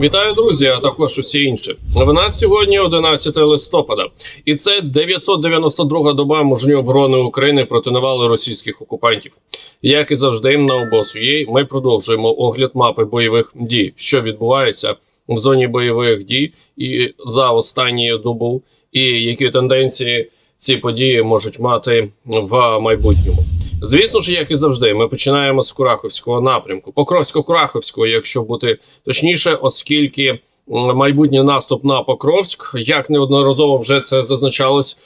Вітаю, друзі, а також усі інші. В нас сьогодні 11 листопада, і це 992 доба мужньої оборони України проти навали російських окупантів. Як і завжди, на обосу.ua ми продовжуємо огляд мапи бойових дій, що відбувається в зоні бойових дій і за останні добу, і які тенденції ці події можуть мати в майбутньому. Звісно ж, як і завжди, ми починаємо з Кураховського напрямку, Покровсько-Кураховського, якщо бути точніше, оскільки майбутній наступ на Покровськ, як неодноразово вже це зазначалось,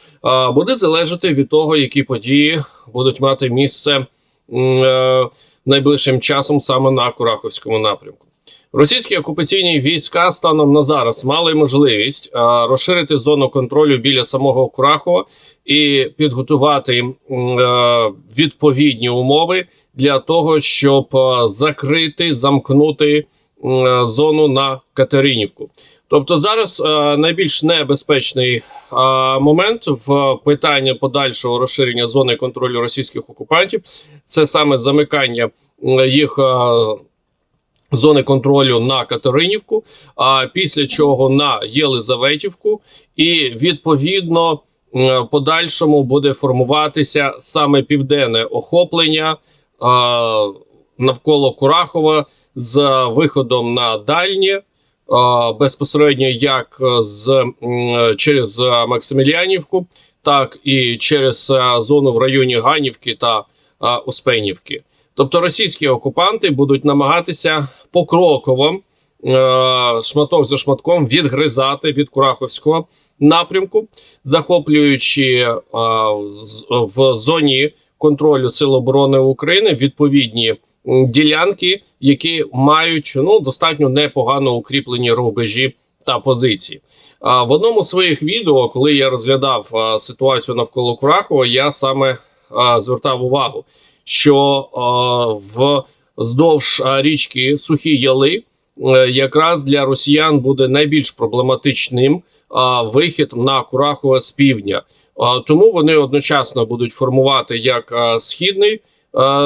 буде залежати від того, які події будуть мати місце е, найближчим часом саме на Кураховському напрямку. Російські окупаційні війська станом на зараз мали можливість розширити зону контролю біля самого Курахова і підготувати е, відповідні умови для того, щоб е, закрити, замкнути е, зону на Катеринівку. Тобто зараз е, найбільш небезпечний е, момент в питанні подальшого розширення зони контролю російських окупантів це саме замикання їх. Зони контролю на Катеринівку, а після чого на Єлизаветівку, і відповідно подальшому буде формуватися саме південне охоплення навколо Курахова з виходом на дальнє безпосередньо як з через Максимілянівку, так і через зону в районі Ганівки та Успенівки. Тобто російські окупанти будуть намагатися покроково е, шматок за шматком відгризати від Кураховського напрямку, захоплюючи е, в зоні контролю Сил оборони України відповідні ділянки, які мають ну достатньо непогано укріплені рубежі та позиції. В одному з своїх відео, коли я розглядав ситуацію навколо Курахова, я саме звертав увагу, що а, в вздовж річки Сухі Яли е, якраз для росіян буде найбільш проблематичним вихід на Курахове з півдня. Тому вони одночасно будуть формувати як східний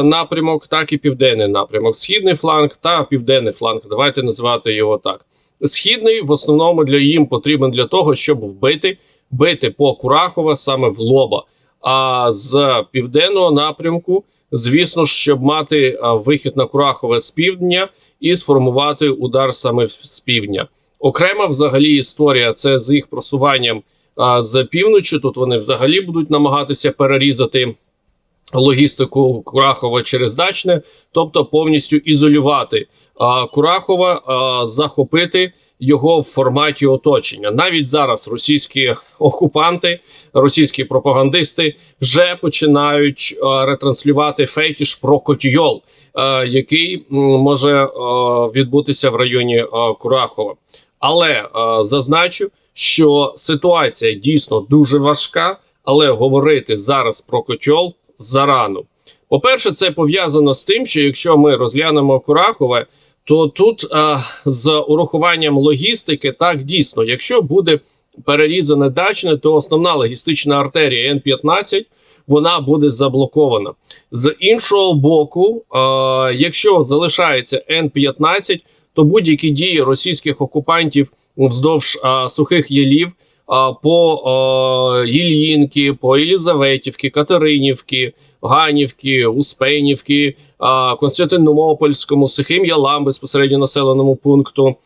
напрямок, так і південний напрямок. Східний фланг та південний фланг. Давайте називати його так. Східний в основному для їм потрібен для того, щоб вбити бити по Курахова саме в лоба. А з південного напрямку, звісно щоб мати вихід на Курахове з півдня і сформувати удар саме з півдня. Окрема взагалі історія це з їх просуванням а, з півночі. Тут вони взагалі будуть намагатися перерізати логістику Курахова через Дачне, тобто повністю ізолювати а, Курахова, а, захопити його в форматі оточення. Навіть зараз російські окупанти, російські пропагандисти вже починають ретранслювати фетіш про Котійол, який може відбутися в районі Курахова. Але зазначу, що ситуація дійсно дуже важка, але говорити зараз про котьол зарано. По-перше, це пов'язано з тим, що якщо ми розглянемо Курахове, то тут а, з урахуванням логістики, так дійсно, якщо буде перерізане дачне, то основна логістична артерія Н-15 вона буде заблокована. З іншого боку, а, якщо залишається Н-15, то будь-які дії російських окупантів вздовж а, сухих ялів по Ільїнки, по Єлізаветівки, Катеринівки, Ганівки, Успенівки, Константинопольському, Сухим Ялам, безпосередньо населеному пункту,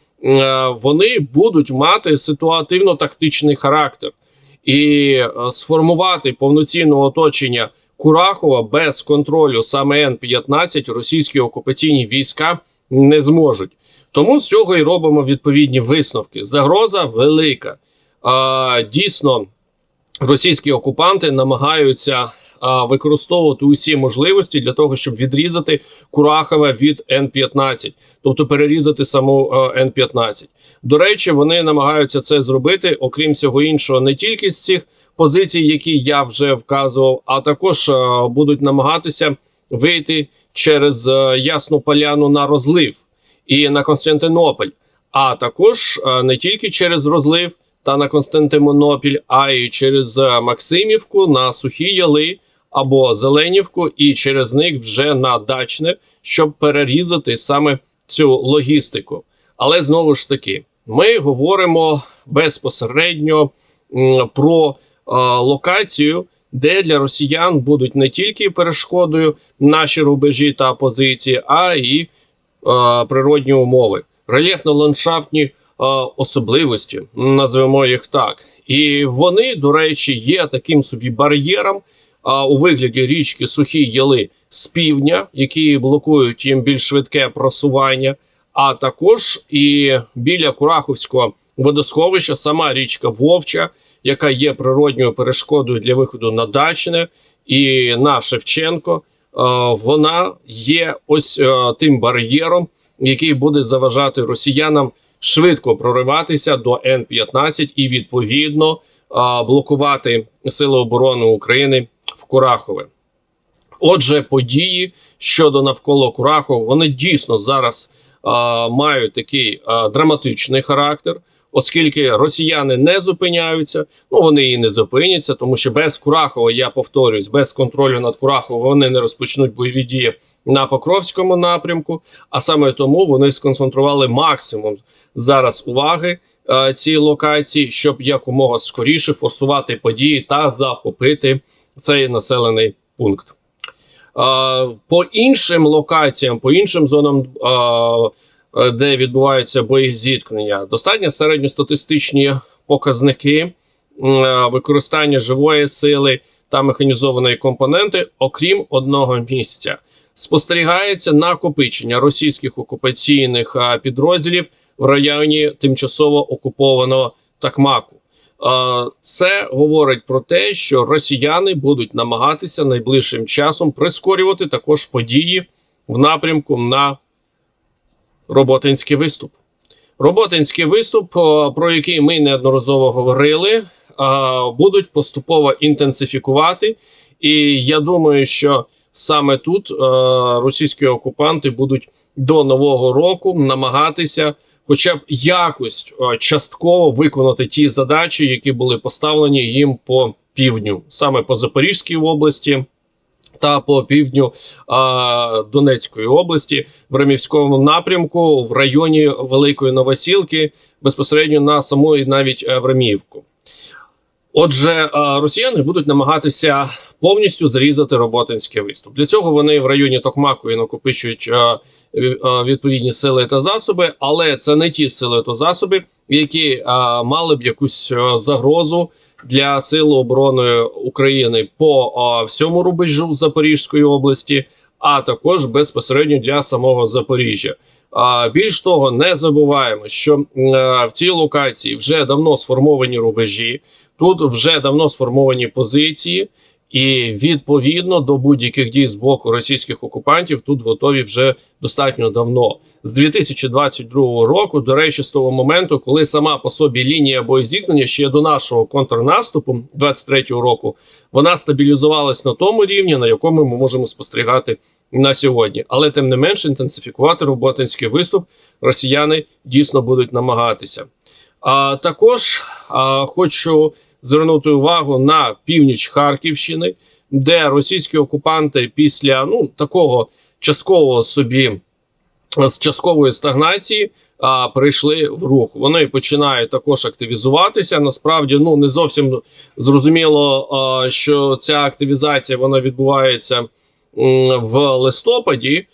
вони будуть мати ситуативно-тактичний характер і сформувати повноцінне оточення Курахова без контролю саме Н-15 російські окупаційні війська не зможуть. Тому з цього і робимо відповідні висновки. Загроза велика. Дійсно, російські окупанти намагаються використовувати усі можливості для того, щоб відрізати Курахове від Н-15, тобто перерізати саму Н-15. До речі, вони намагаються це зробити, окрім всього іншого, не тільки з цих позицій, які я вже вказував, а також будуть намагатися вийти через а, Ясну Поляну на розлив і на Константинополь, а також а, не тільки через розлив та на Константинополь, а й через е, Максимівку на Сухі Яли або Зеленівку, і через них вже на Дачне, щоб перерізати саме цю логістику. Але знову ж таки, ми говоримо безпосередньо про е, локацію, де для росіян будуть не тільки перешкодою наші рубежі та позиції, а і е, природні умови, рельєфно-ландшафтні особливості, назвемо їх так. І вони, до речі, є таким собі бар'єром у вигляді річки Сухі Яли з півдня, які блокують їм більш швидке просування. А також і біля Кураховського водосховища сама річка Вовча, яка є природньою перешкодою для виходу на Дачне і на Шевченко. е, Вона є ось е, тим бар'єром, який буде заважати росіянам швидко прориватися до Н-15 і відповідно блокувати Сили оборони України в Курахове. Отже, події щодо навколо Курахова, вони дійсно зараз мають такий драматичний характер, оскільки росіяни не зупиняються. Ну вони і не зупиняться, тому що без Курахова, я повторюсь, без контролю над Кураховом вони не розпочнуть бойові дії на Покровському напрямку. А саме тому вони сконцентрували максимум зараз уваги е, цій локації, щоб якомога скоріше форсувати події та захопити цей населений пункт. Е, По іншим локаціям, по іншим зонам, е, де відбуваються бої зіткнення, достатньо середньостатистичні показники е, використання живої сили та механізованої компоненти, окрім одного місця. Спостерігається накопичення російських окупаційних е, підрозділів в районі тимчасово окупованого Такмаку. Е, Це говорить про те, що росіяни будуть намагатися найближчим часом прискорювати також події в напрямку на Роботинський виступ. Роботинський виступ, про який ми неодноразово говорили, будуть поступово інтенсифікувати. І я думаю, що саме тут е, російські окупанти будуть до нового року намагатися, хоча б якось частково виконати ті задачі, які були поставлені їм по півдню, саме по Запорізькій області. Та по півдню а, Донецької області в Ремівському напрямку в районі Великої Новосілки, безпосередньо на самої навіть е, Времіївку. Отже, е, росіяни будуть намагатися повністю зрізати роботинський виступ. Для цього вони в районі Токмаку і накопичують е, відповідні сили та засоби, але це не ті сили та засоби, які мали б якусь загрозу для Сил оборони України по е, всьому рубежу Запорізької області, а також безпосередньо для самого Запоріжжя. А більш того, не забуваємо, що м, е, в цій локації вже давно сформовані рубежі, тут вже давно сформовані позиції, і відповідно до будь-яких дій з боку російських окупантів тут готові вже достатньо давно. З 2022 року, до речі, з того моменту, коли сама по собі лінія боєзіткнення ще до нашого контрнаступу 23-го року, вона стабілізувалась на тому рівні, на якому ми можемо спостерігати на сьогодні. Але тим не менше інтенсифікувати роботинський виступ росіяни дійсно будуть намагатися. А також а, хочу звернути увагу на північ Харківщини, де російські окупанти після ну такого часткового собі з часткової стагнації а, прийшли в рух. Вони починають також активізуватися. Насправді, ну не зовсім зрозуміло, а, що ця активізація вона відбувається в листопаді.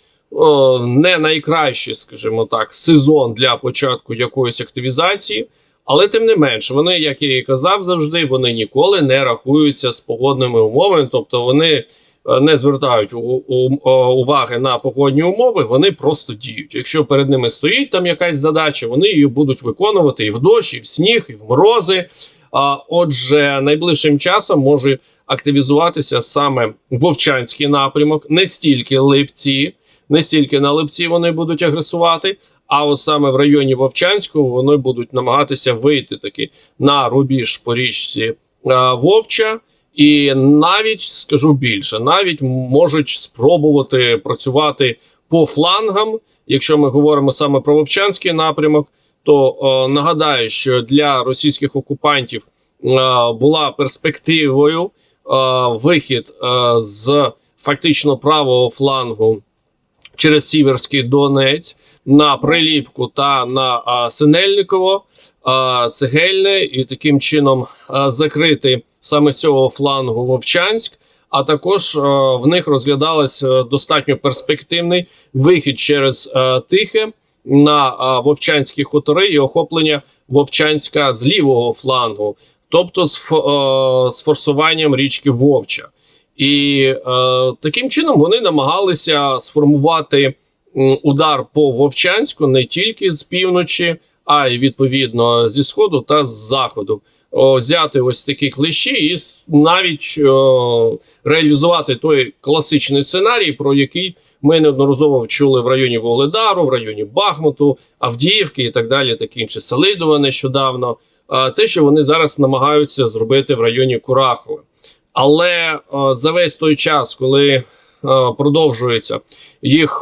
Не найкращий, скажімо так, сезон для початку якоїсь активізації. Але тим не менш, вони, як я і казав завжди, вони ніколи не рахуються з погодними умовами, тобто вони е, не звертають о, уваги на погодні умови, вони просто діють. Якщо перед ними стоїть там якась задача, вони її будуть виконувати і в дощ, і в сніг, і в морози. А отже, найближчим часом може активізуватися саме Вовчанський напрямок, не стільки липці, не стільки на липці вони будуть агресувати. А от саме в районі Вовчанського вони будуть намагатися вийти таки на рубіж по річці е, Вовча, і навіть скажу більше, навіть можуть спробувати працювати по флангам. Якщо ми говоримо саме про Вовчанський напрямок, то е, нагадаю, що для російських окупантів е, була перспективою е, вихід е, з фактично правого флангу через Сіверський Донець. На Приліпку та на Синельниково, Цегельне, і таким чином закрити саме цього флангу Вовчанськ. А також в них розглядалось е, достатньо перспективний вихід через е, Тихе на Вовчанські хутори і охоплення Вовчанська з лівого флангу, тобто з, е, форсуванням річки Вовча. І таким чином вони намагалися сформувати удар по Вовчанську не тільки з півночі, а й відповідно зі сходу та з заходу. Взяти ось такі клещі і навіть о, реалізувати той класичний сценарій, про який ми неодноразово чули в районі Володару, в районі Бахмуту, Авдіївки і так далі, таке інше Селидова нещодавно. А, те, що вони зараз намагаються зробити в районі Курахове. Але о, за весь той час, коли продовжуються їх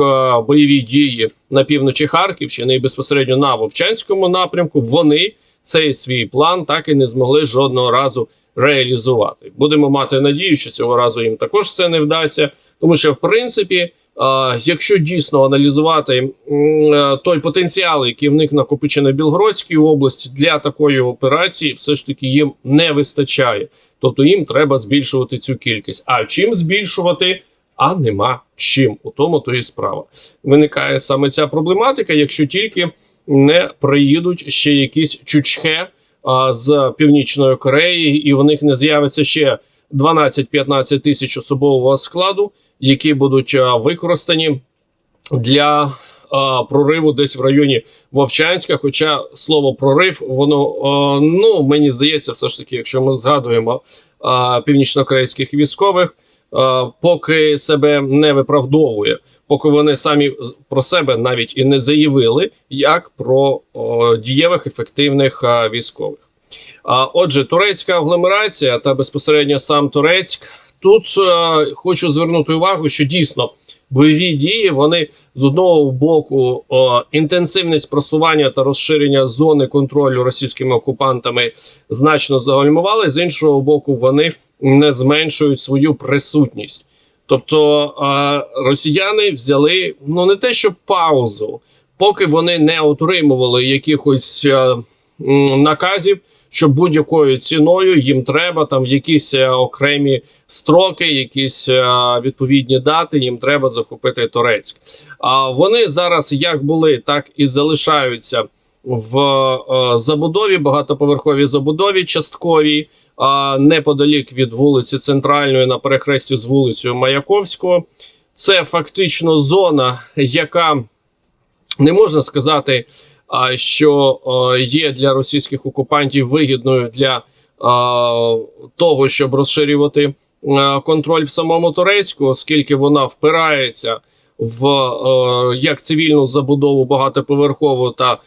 бойові дії на півночі Харківщини і безпосередньо на Вовчанському напрямку, вони цей свій план так і не змогли жодного разу реалізувати. Будемо мати надію, що цього разу їм також це не вдасться, тому що в принципі. Якщо дійсно аналізувати е, той потенціал, який в них накопичений в Білгородській області для такої операції, все ж таки їм не вистачає. Тобто їм треба збільшувати цю кількість. А чим збільшувати? А нема чим. У тому то і справа. Виникає саме ця проблематика, якщо тільки не приїдуть ще якісь чучхе а, з Північної Кореї, і в них не з'явиться ще 12-15 тисяч особового складу, які будуть а, використані для прориву десь в районі Вовчанська. Хоча слово прорив, воно ну мені здається, все ж таки, якщо ми згадуємо північнокорейських військових, поки себе не виправдовує, поки вони самі про себе навіть і не заявили, як про дієвих ефективних а, військових. А отже, турецька агломерація та безпосередньо сам Турецьк. Тут е, хочу звернути увагу, що дійсно бойові дії вони з одного боку інтенсивність просування та розширення зони контролю російськими окупантами значно загальмували. З іншого боку, вони не зменшують свою присутність. Тобто росіяни взяли ну не те, що паузу, поки вони не отримували якихось е, наказів, що будь-якою ціною їм треба там якісь е, окремі строки, якісь е, відповідні дати. Їм треба захопити Турецьк. А вони зараз як були, так і залишаються в е, забудові, багатоповерховій забудові, частковій, а неподалік від вулиці Центральної на перехресті з вулицею Маяковського. Це фактично зона, яка не можна сказати, а, що е, є для російських окупантів вигідною для е, того, щоб розширювати е, контроль в самому Турецьку, оскільки вона впирається в е, як цивільну забудову багатоповерхову та е,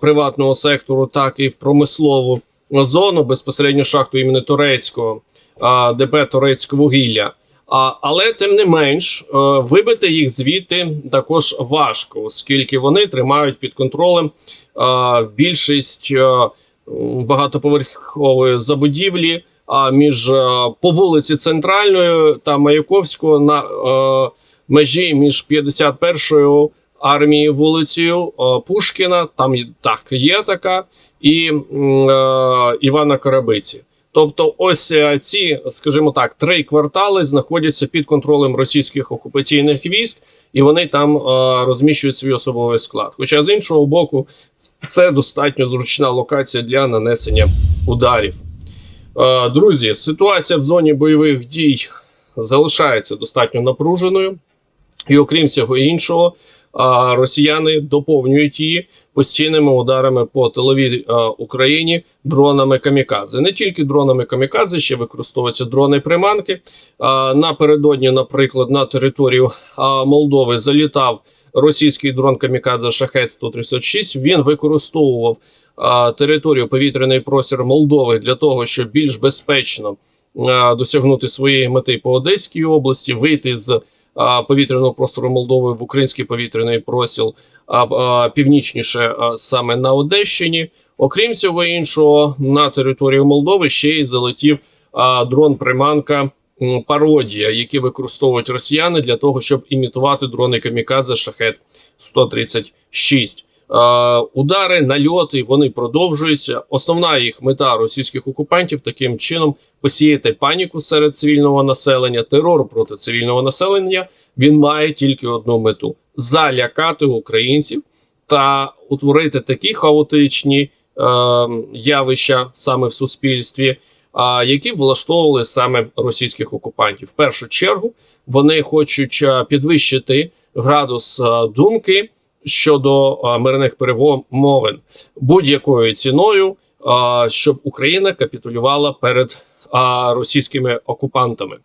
приватного сектору, так і в промислову зону безпосередньо шахту імені Турецького, е, ДП Турецьке вугілля. А, але тим не менш, е, вибити їх звідти також важко, оскільки вони тримають під контролем е, більшість е, багатоповерхової забудівлі. А між е, по вулиці Центральною та Маяковського на е, межі між 51-ю армією вулицею е, Пушкіна, там так є така, і е, Івана Карабиці. Тобто, ось е, ці, скажімо так, три квартали знаходяться під контролем російських окупаційних військ, і вони там е, розміщують свій особовий склад. Хоча з іншого боку, це достатньо зручна локація для нанесення ударів. Е, друзі, ситуація в зоні бойових дій залишається достатньо напруженою, і окрім всього іншого, росіяни доповнюють її постійними ударами по тиловій Україні дронами камікадзе. Не тільки дронами камікадзе, ще використовуються дрони приманки. Напередодні, наприклад, на територію Молдови залітав російський дрон камікадзе Шахет 136 Він використовував територію повітряний простір Молдови для того, щоб більш безпечно досягнути своєї мети по Одеській області, вийти з повітряного простору Молдови в український повітряний простір а, північніше саме на Одещині. Окрім всього іншого, на територію Молдови ще й залетів дрон приманка пародія, які використовують росіяни для того, щоб імітувати дрони камікадзе шахет 136. Е, удари, нальоти вони продовжуються. Основна їх мета російських окупантів таким чином посіяти паніку серед цивільного населення, терор проти цивільного населення. Він має тільки одну мету: залякати українців та утворити такі хаотичні е, явища саме в суспільстві, а, які влаштовували саме російських окупантів. В першу чергу вони хочуть е, підвищити градус е, думки щодо мирних перемовин будь-якою ціною, щоб Україна капітулювала перед російськими окупантами.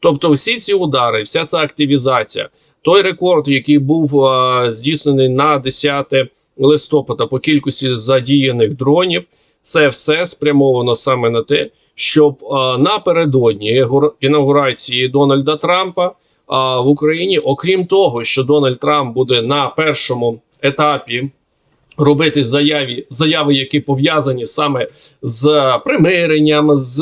Тобто, всі ці удари, вся ця активізація, той рекорд, який був здійснений на 10 листопада по кількості задіяних дронів, це все спрямовано саме на те, щоб е, напередодні інаугурації Дональда Трампа а, в Україні, окрім того, що Дональд Трамп буде на першому етапі робити заяві, заяви, які пов'язані саме з примиренням, з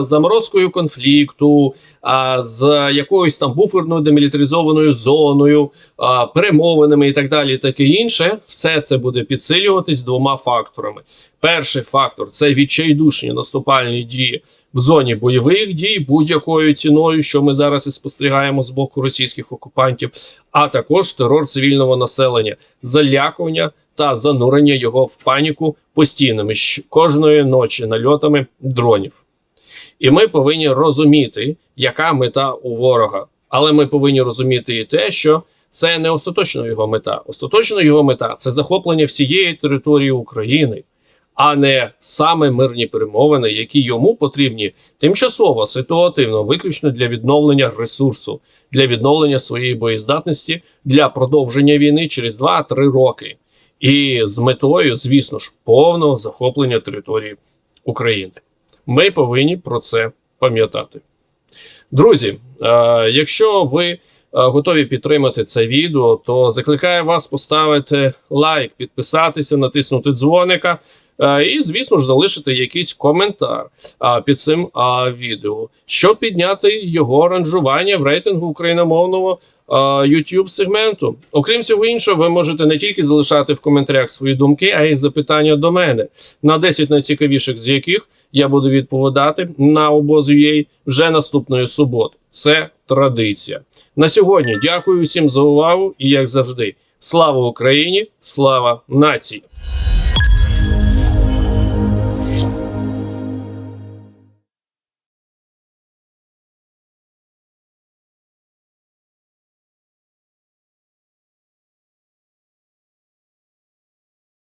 заморозкою конфлікту, а, з якоюсь там буферною демілітаризованою зоною, а, перемовинами і так далі, таке інше, все це буде підсилюватись двома факторами. Перший фактор це відчайдушні наступальні дії в зоні бойових дій будь-якою ціною, що ми зараз і спостерігаємо з боку російських окупантів, а також терор цивільного населення, залякування та занурення його в паніку постійними кожної ночі нальотами дронів. І ми повинні розуміти, яка мета у ворога. Але ми повинні розуміти і те, що це не остаточно його мета. Остаточно його мета це захоплення всієї території України, а не саме мирні перемовини, які йому потрібні тимчасово, ситуативно, виключно для відновлення ресурсу, для відновлення своєї боєздатності, для продовження війни через 2-3 роки. І з метою, звісно ж, повного захоплення території України. Ми повинні про це пам'ятати. Друзі, е, якщо ви готові підтримати це відео, то закликаю вас поставити лайк, підписатися, натиснути дзвоника. е, І, звісно ж, залишити якийсь коментар під цим відео, щоб підняти його ранжування в рейтингу україномовного а, YouTube сегменту. Окрім всього іншого, ви можете не тільки залишати в коментарях свої думки, а й запитання до мене на 10 найцікавіших з яких я буду відповідати на обозу обоз.ua вже наступної суботи. Це традиція. На сьогодні дякую всім за увагу і як завжди, слава Україні, слава нації!